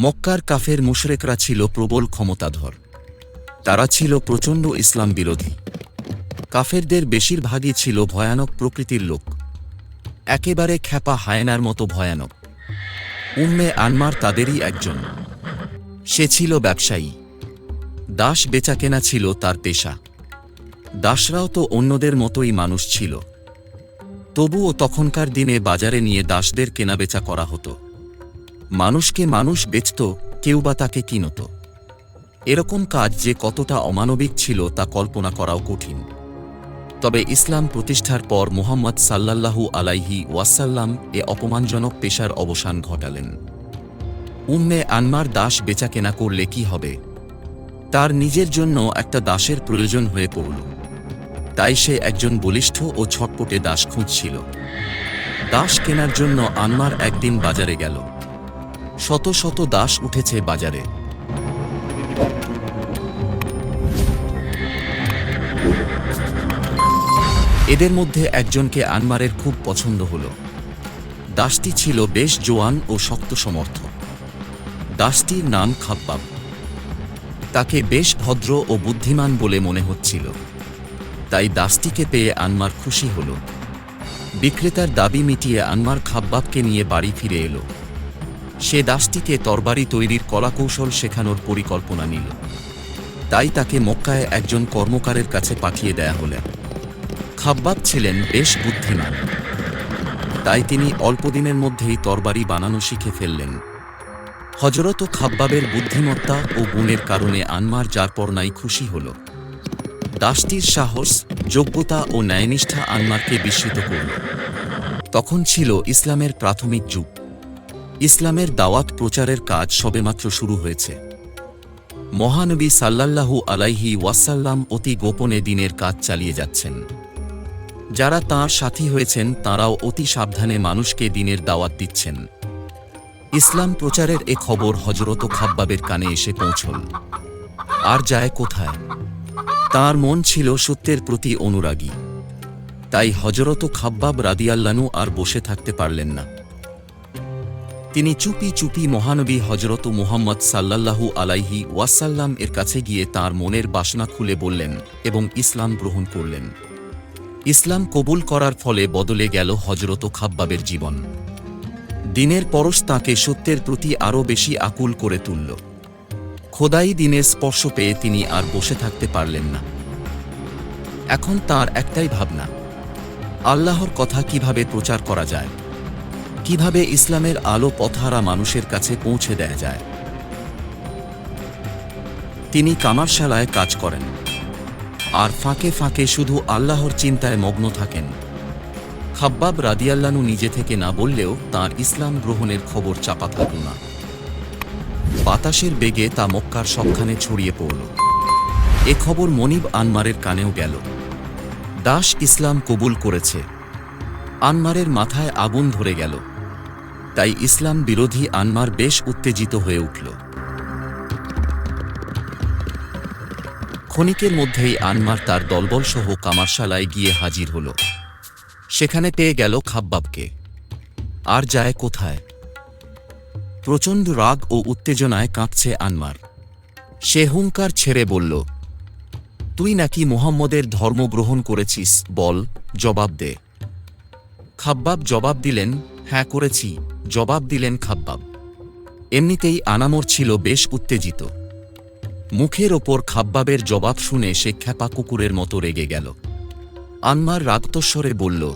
মক্কার কাফের মুশরেকরা ছিল প্রবল ক্ষমতাধর। তারা ছিল প্রচণ্ড ইসলাম বিরোধী। কাফেরদের বেশিরভাগই ছিল ভয়ানক প্রকৃতির লোক। একেবারে খ্যাপা হায়নার মতো ভয়ানক। উম্মে আনমার তাদেরই একজন। সে ছিল ব্যবসায়ী। দাস বেচাকেনা ছিল তার পেশা। দাসরাও তো অন্যদের মতোই মানুষ ছিল। তবুও তখনকার দিনে বাজারে নিয়ে দাসদের কেনাবেচা করা হতো। মানুষকে মানুষ বেচত, কেউ বা তাকে কিনত। এরকম কাজ যে কতটা অমানবিক ছিল তা কল্পনা করাও কঠিন। তবে ইসলাম প্রতিষ্ঠার পর মুহাম্মদ সাল্লাল্লাহু আলাইহি ওয়াসাল্লাম এ অপমানজনক পেশার অবসান ঘটালেন। উম্মে আনমার দাস বেচাকেনা করলে কি হবে? তার নিজের জন্য একটা দাসের প্রয়োজন হয়ে পড়ল। তাই সে একজন বলিষ্ঠ ও ছটপটে দাস খুঁজছিল। দাস কেনার জন্য আনমার একদিন বাজারে গেল। শত শত দাস উঠেছে বাজারে। এদের মধ্যে একজনকে আনমারের খুব পছন্দ হল। দাসটি ছিল বেশ জোয়ান ও শক্ত সমর্থ দাসটির নাম খাব্বাব। তাকে বেশ ভদ্র ও বুদ্ধিমান বলে মনে হচ্ছিল। তাই দাসটিকে পেয়ে আনমার খুশি হল। বিক্রেতার দাবি মিটিয়ে আনমার খাব্বাবকে নিয়ে বাড়ি ফিরে এলো। সে দাসটিকে তরবারি তৈরির কলাকৌশল শেখানোর পরিকল্পনা নিল। তাই তাকে মক্কায় একজন কর্মকারের কাছে পাঠিয়ে দেয়া হলে। খাব্বাব ছিলেন বেশ বুদ্ধিমান। তাই তিনি অল্পদিনের মধ্যেই তরবারি বানানো শিখে ফেললেন। হজরত খাব্বাবের বুদ্ধিমত্তা ও গুণের কারণে আনমার যার পর নাই খুশি হল। দাসটির সাহস, যোগ্যতা ও ন্যায়নিষ্ঠা আনমারকে বিস্মিত করল। তখন ছিল ইসলামের প্রাথমিক যুগ। ইসলামের দাওয়াত প্রচারের কাজ সবেমাত্র শুরু হয়েছে। মহানবী সাল্লাল্লাহু আলাইহি ওয়াসাল্লাম অতি গোপনে দিনের কাজ চালিয়ে যাচ্ছেন। যারা তাঁর সাথী হয়েছেন, তাঁরাও অতি সাবধানে মানুষকে দিনের দাওয়াত দিচ্ছেন। ইসলাম প্রচারের এ খবর হজরত খাব্বাবের কানে এসে পৌঁছল। আর যায় কোথায়? তার মন ছিল সত্যের প্রতি অনুরাগী। তাই হজরত খাব্বাব রাদিয়াল্লানু আর বসে থাকতে পারলেন না। তিনি চুপি চুপি মহানবী হজরত মুহাম্মদ সাল্লাল্লাহু আলাইহি ওয়াসাল্লাম এর কাছে গিয়ে তার মনের বাসনা খুলে বললেন এবং ইসলাম গ্রহণ করলেন। ইসলাম কবুল করার ফলে বদলে গেল হজরত খাব্বাবের জীবন। দিনের পরশ তাঁকে সত্যের প্রতি আরও বেশি আকুল করে তুলল। খোদাই দিনের স্পর্শ পেয়ে তিনি আর বসে থাকতে পারলেন না। এখন তার একটাই ভাবনা, আল্লাহর কথা কীভাবে প্রচার করা যায়? কীভাবে ইসলামের আলো পথহারা মানুষের কাছে পৌঁছে দেয়া যায়। তিনি কামারশালায় কাজ করেন। আর ফাঁকে ফাঁকে শুধু আল্লাহর চিন্তায় মগ্ন থাকেন। খাব্বাব রাদিয়াল্লানু নিজে থেকে না বললেও তার ইসলাম গ্রহণের খবর চাপা থাকল না। বাতাসের বেগে তা মক্কার সবখানে ছড়িয়ে পড়ল। এ খবর মনিব আনমারের কানেও গেল। দাস ইসলাম কবুল করেছে। আনমারের মাথায় আগুন ধরে গেল। তাই ইসলাম বিরোধী আনমার বেশ উত্তেজিত হয়ে উঠল। ক্ষণিকের মধ্যেই আনমার তার দলবলসহ কামারশালায় গিয়ে হাজির হল। সেখানে পেয়ে গেল খাব্বাবকে। আর যায় কোথায়? প্রচণ্ড রাগ ও উত্তেজনায় কাঁপছে আনমার। সে হুঙ্কার ছেড়ে বলল, তুই নাকি মোহাম্মদের ধর্ম গ্রহণ করেছিস, বল, জবাব দে। খাব্বাব জবাব দিলেন হ্যাঁ করেছি। জবাব দিলেন খাব্বাব। এমনিতেই আনামর ছিল বেশ উত্তেজিত। মুখের ওপর খাব্বাবের জবাব শুনে সে খ্যাপা কুকুরের মতো রেগে গেল। আনমার রাগতস্বরে বলল,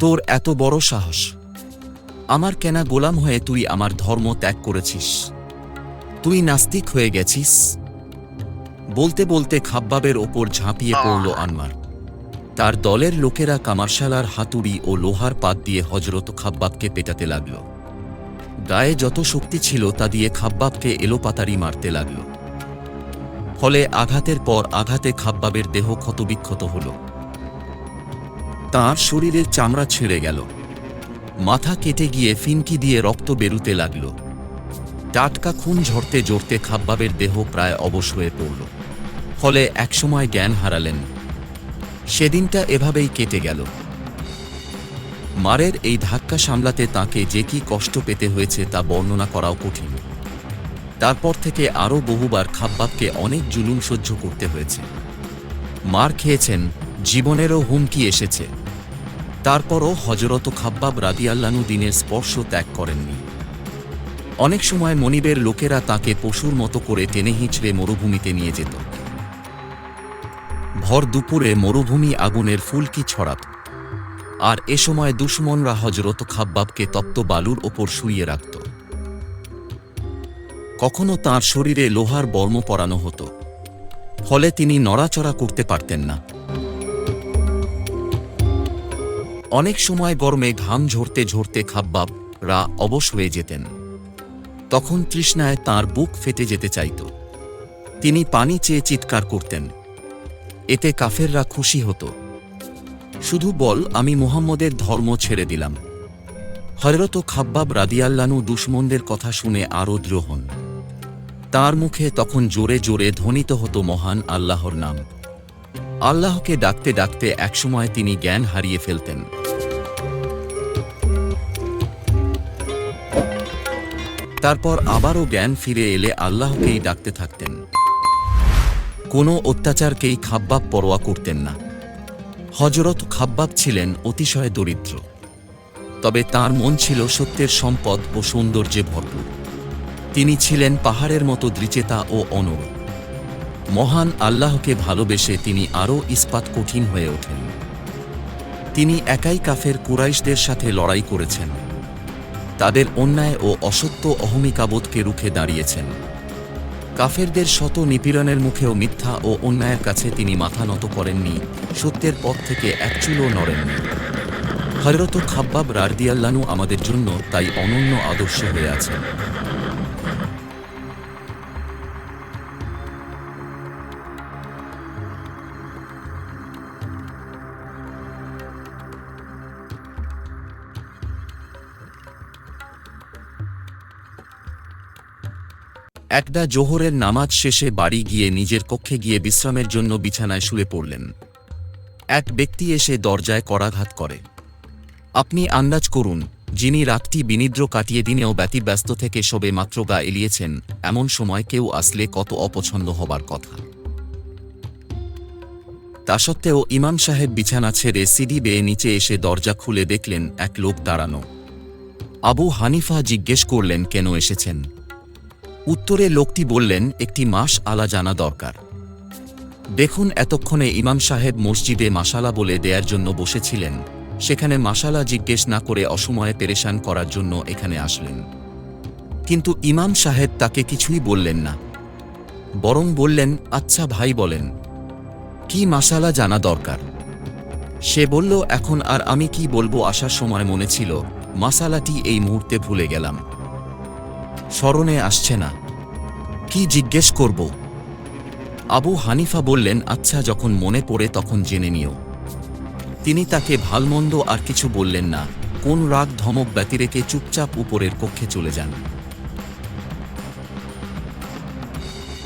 তোর এত বড় সাহস। আমার কেনা গোলাম হয়ে তুই আমার ধর্ম ত্যাগ করেছিস। তুই নাস্তিক হয়ে গেছিস। বলতে বলতে খাব্বাবের ওপর ঝাঁপিয়ে পড়ল আনমার। তার দলের লোকেরা কামারশালার হাতুড়ি ও লোহার পাত দিয়ে হজরত খাব্বাবকে পেটাতে লাগল। গায়ে যত শক্তি ছিল তা দিয়ে খাব্বাবকে এলোপাতারি মারতে লাগল। ফলে আঘাতের পর আঘাতে খাব্বাবের দেহ ক্ষতবিক্ষত হল। তার শরীরের চামড়া ছিঁড়ে গেল। মাথা কেটে গিয়ে ফিনকি দিয়ে রক্ত বেরুতে লাগল। টাটকা খুন ঝরতে জড়তে খাব্বাবের দেহ প্রায় অবশ হয়ে পড়ল। ফলে একসময় জ্ঞান হারালেন। সেদিনটা এভাবেই কেটে গেল। মারের এই ধাক্কা সামলাতে তাকে যে কি কষ্ট পেতে হয়েছে তা বর্ণনা করাও কঠিন। তারপর থেকে আরও বহুবার খাব্বাবকে অনেক জুলুম সহ্য করতে হয়েছে। মার খেয়েছেন, জীবনেরও হুমকি এসেছে। তারপরও হজরত খাব্বাব রাদিয়াল্লানু দিনের স্পর্শ ত্যাগ করেননি। অনেক সময় মনিবের লোকেরা তাকে পশুর মতো করে টেনে হিঁচড়ে মরুভূমিতে নিয়ে যেত। ভর দুপুরে মরুভূমি আগুনের ফুলকি ছড়াত? আর এ সময় দুশ্মনরা হজরত খাব্বাবকে তপ্ত বালুর ওপর শুইয়ে রাখত। কখনো তার শরীরে লোহার বর্ম পরানো হতো। ফলে তিনি নড়াচড়া করতে পারতেন না। অনেক সময় গরমে ঘাম ঝরতে ঝরতে খাব্বাব রা অবশ হয়ে যেতেন। তখন তৃষ্ণায় তার বুক ফেটে যেতে চাইত। তিনি পানি চেয়ে চিৎকার করতেন। এতে কাফেররা খুশি হতো। শুধু বল, আমি মুহাম্মদের ধর্ম ছেড়ে দিলাম। হজরত খাব্বাব রাদিয়াল্লানু দুশ্মনদের কথা শুনে আরও দৃঢ় হন। তার মুখে তখন জোরে জোরে ধ্বনিত হতো মহান আল্লাহর নাম। আল্লাহকে ডাকতে ডাকতে একসময় তিনি জ্ঞান হারিয়ে ফেলতেন। তারপর আবারও জ্ঞান ফিরে এলে আল্লাহকেই ডাকতে থাকতেন। কোনো অত্যাচারকেই খাব্বাব পরোয়া করতেন না। হজরত খাব্বাব ছিলেন অতিশয় দরিদ্র। তবে তার মন ছিল সত্যের সম্পদ ও সৌন্দর্যে ভরপুর। তিনি ছিলেন পাহাড়ের মতো দৃচেতা ও অনর। মহান আল্লাহকে ভালোবেসে তিনি আরও ইস্পাত কঠিন হয়ে ওঠেন। তিনি একাই কাফের কুরাইশদের সাথে লড়াই করেছেন। তাদের অন্যায় ও অসত্য অহমিকাবোধকে রুখে দাঁড়িয়েছেন। কাফেরদের শত নিপীড়নের মুখেও মিথ্যা ও অন্যায়ের কাছে তিনি মাথা নত করেননি, সত্যের পথ থেকে এক চুলও নড়েননি। হররত খাব্বাব রারদিয়াল্লানু আমাদের জন্য তাই অনন্য আদর্শ হয়ে আছেন। একটা জোহরের নামাজ শেষে বাড়ি গিয়ে নিজের কক্ষে গিয়ে বিশ্রামের জন্য বিছানায় শুয়ে পড়লেন। এক ব্যক্তি এসে দরজায় করাঘাত করে। আপনি আন্দাজ করুন, যিনি রাতটি বিনিদ্র কাটিয়ে দিনেও ব্যতিব্যস্ত থেকে সবে মাত্র গা এলিয়েছেন, এমন সময় কেউ আসলে কত অপছন্দ হবার কথা। তা সত্ত্বেও ইমাম সাহেব বিছানা ছেড়ে সিডি বেয়ে নিচে এসে দরজা খুলে দেখলেন, এক লোক দাঁড়ানো। আবু হানিফা জিজ্ঞেস করলেন, কেন এসেছেন? উত্তরে লোকটি বললেন, একটি মাস আলা জানা দরকার। দেখুন এতক্ষণে ইমাম সাহেব মসজিদে মাসালা বলে দেয়ার জন্য বসেছিলেন। সেখানে মাসালা জিজ্ঞেস না করে অসময়ে পেরেশান করার জন্য এখানে আসলেন। কিন্তু ইমাম সাহেব তাকে কিছুই বললেন না। বরং বললেন আচ্ছা ভাই বলেন, কি মাসালা জানা দরকার? সে বলল, এখন আর আমি কি বলব আসার সময় মনে ছিল, মাসালাটি এই মুহূর্তে ভুলে গেলাম। স্মরণে আসছে না। কি জিজ্ঞেস করব? আবু হানিফা বললেন আচ্ছা যখন মনে পড়ে তখন জেনে নিও। তিনি তাকে ভালমন্দ আর কিছু বললেন না। কোন রাগ ধমক ব্যতি রেখে চুপচাপ উপরের কক্ষে চলে যান।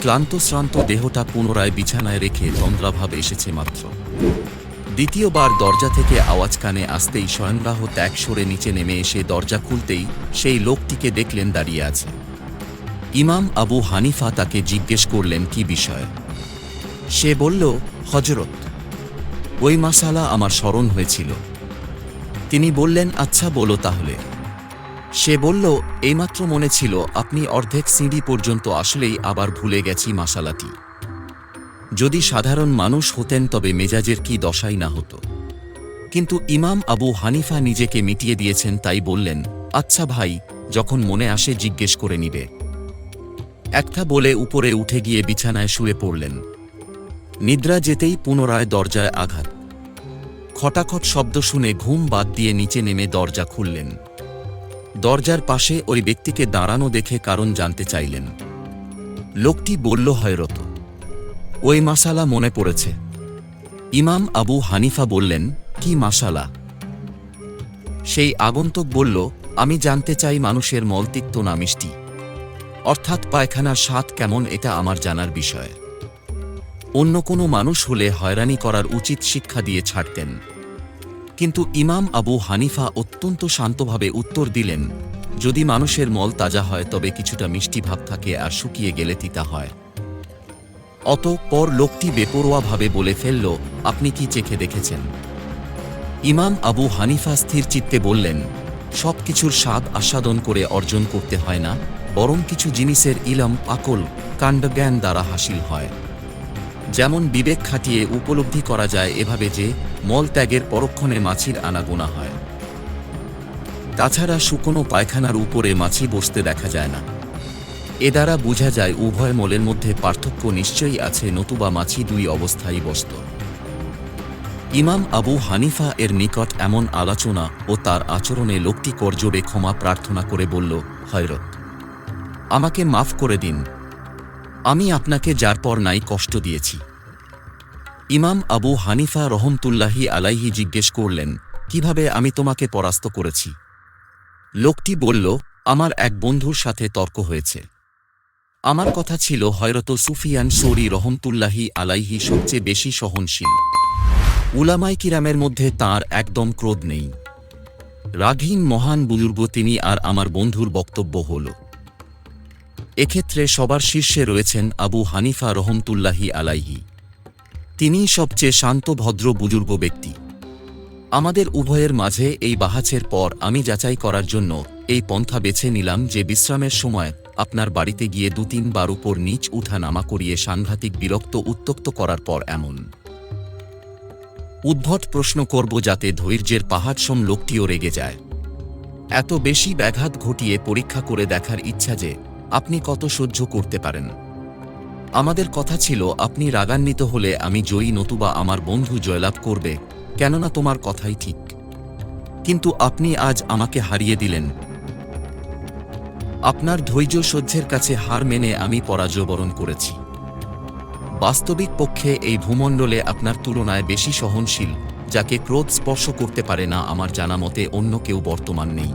ক্লান্ত শ্রান্ত দেহটা পুনরায় বিছানায় রেখে তন্দ্রাভাব এসেছে মাত্র। দ্বিতীয়বার দরজা থেকে আওয়াজ কানে আসতেই স্বয়ংরাহ ত্যাগ সরে নিচে নেমে এসে দরজা খুলতেই সেই লোকটিকে দেখলেন দাঁড়িয়ে আছে। ইমাম আবু হানিফা তাকে জিজ্ঞেস করলেন, কি বিষয়? সে বলল হজরত ওই মাসালা আমার স্মরণ হয়েছিল। তিনি বললেন আচ্ছা বলো তাহলে। সে বলল, এইমাত্র মনে ছিল, আপনি অর্ধেক সিঁড়ি পর্যন্ত আসলেই আবার ভুলে গেছি মাসালাটি। যদি সাধারণ মানুষ হতেন, তবে মেজাজের কি দশাই না হতো। কিন্তু ইমাম আবু হানিফা নিজেকে মিটিয়ে দিয়েছেন, তাই বললেন আচ্ছা ভাই, যখন মনে আসে, জিজ্ঞেস করে নিবে। একটা বলে উপরে উঠে গিয়ে বিছানায় শুয়ে পড়লেন। নিদ্রা যেতেই পুনরায় দরজায় আঘাত। খটাখট শব্দ শুনে ঘুম বাদ দিয়ে নিচে নেমে দরজা খুললেন। দরজার পাশে ওই ব্যক্তিকে দাঁড়ানো দেখে কারণ জানতে চাইলেন। লোকটি বলল, হয়রত, ওই মাসালা মনে পড়েছে। ইমাম আবু হানিফা বললেন, কি মাসালা সেই আগন্তুক বলল, আমি জানতে চাই মানুষের মলতিক্ত না মিষ্টি। অর্থাৎ পায়খানার স্বাদ কেমন এটা আমার জানার বিষয়। অন্য কোনো মানুষ হলে হয়রানি করার উচিত শিক্ষা দিয়ে ছাড়তেন। কিন্তু ইমাম আবু হানিফা অত্যন্ত শান্তভাবে উত্তর দিলেন, যদি মানুষের মল তাজা হয়, তবে কিছুটা মিষ্টি ভাব থাকে আর শুকিয়ে গেলে তিতা হয়। অত অতঃপর লোকটি বেপরোয়াভাবে বলে ফেলল, আপনি কি চেখে দেখেছেন? ইমাম আবু হানিফা স্থির চিত্তে বললেন সব কিছুর স্বাদ আস্বাদন করে অর্জন করতে হয় না? বরং কিছু জিনিসের ইলম, আকল, কাণ্ডজ্ঞান দ্বারা হাসিল হয়। যেমন বিবেক খাটিয়ে উপলব্ধি করা যায় এভাবে যে, মল ত্যাগের পরক্ষণে মাছির আনাগোনা হয়। তাছাড়া শুকনো পায়খানার উপরে মাছি বসতে দেখা যায় না। এ দ্বারা বোঝা যায় উভয় মলের মধ্যে পার্থক্য নিশ্চয়ই আছে, নতুবা মাছি দুই অবস্থায় বসত। ইমাম আবু হানিফা এর নিকট এমন আলোচনা ও তার আচরণে লোকটি করজোড়ে ক্ষমা প্রার্থনা করে বলল, হয়রত আমাকে মাফ করে দিন। আমি আপনাকে যার পর নাই কষ্ট দিয়েছি। ইমাম আবু হানিফা রহমতুল্লাহি আলাইহি জিজ্ঞেস করলেন, কীভাবে আমি তোমাকে পরাস্ত করেছি? লোকটি বলল, আমার এক বন্ধুর সাথে তর্ক হয়েছে। আমার কথা ছিল হয়রত সুফিয়ান সৌরি রহমতুল্লাহি আলাইহি সবচেয়ে বেশি সহনশীল। উলামাই কিরামের মধ্যে তার একদম ক্রোধ নেই। রাঘিন মহান বুজুর্গ তিনি আর আমার বন্ধুর বক্তব্য হল। এক্ষেত্রে সবার শীর্ষে রয়েছেন আবু হানিফা রহমতুল্লাহি আলাইহি। তিনিই সবচেয়ে শান্ত, ভদ্র, বুজুর্গ ব্যক্তি। আমাদের উভয়ের মাঝে এই বাহাচের পর আমি যাচাই করার জন্য এই পন্থা বেছে নিলাম যে বিশ্রামের সময় আপনার বাড়িতে গিয়ে দু তিনবার উপর নিচ উঠা নামা করিয়ে সাংঘাতিক বিরক্ত উত্তক্ত করার পর এমন। উদ্ভট প্রশ্ন করব যাতে ধৈর্যের পাহাড়সম লোকটিও রেগে যায়। এত বেশি ব্যাঘাত ঘটিয়ে পরীক্ষা করে দেখার ইচ্ছা যে আপনি কত সহ্য করতে পারেন। আমাদের কথা ছিল, আপনি রাগান্বিত হলে আমি জয়ী নতুবা আমার বন্ধু জয়লাভ করবে, কেননা তোমার কথাই ঠিক। কিন্তু আপনি আজ আমাকে হারিয়ে দিলেন। আপনার ধৈর্য সহ্যের কাছে হার মেনে আমি পরাজয় বরণ করেছি। বাস্তবিক পক্ষে এই ভূমণ্ডলে আপনার তুলনায় বেশি সহনশীল, যাকে ক্রোধ স্পর্শ করতে পারে না, আমার জানা মতে অন্য কেউ বর্তমান নেই।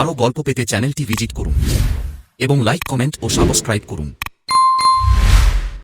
আরও গল্প পেতে চ্যানেলটি ভিজিট করুন এবং লাইক কমেন্ট ও সাবস্ক্রাইব করুন।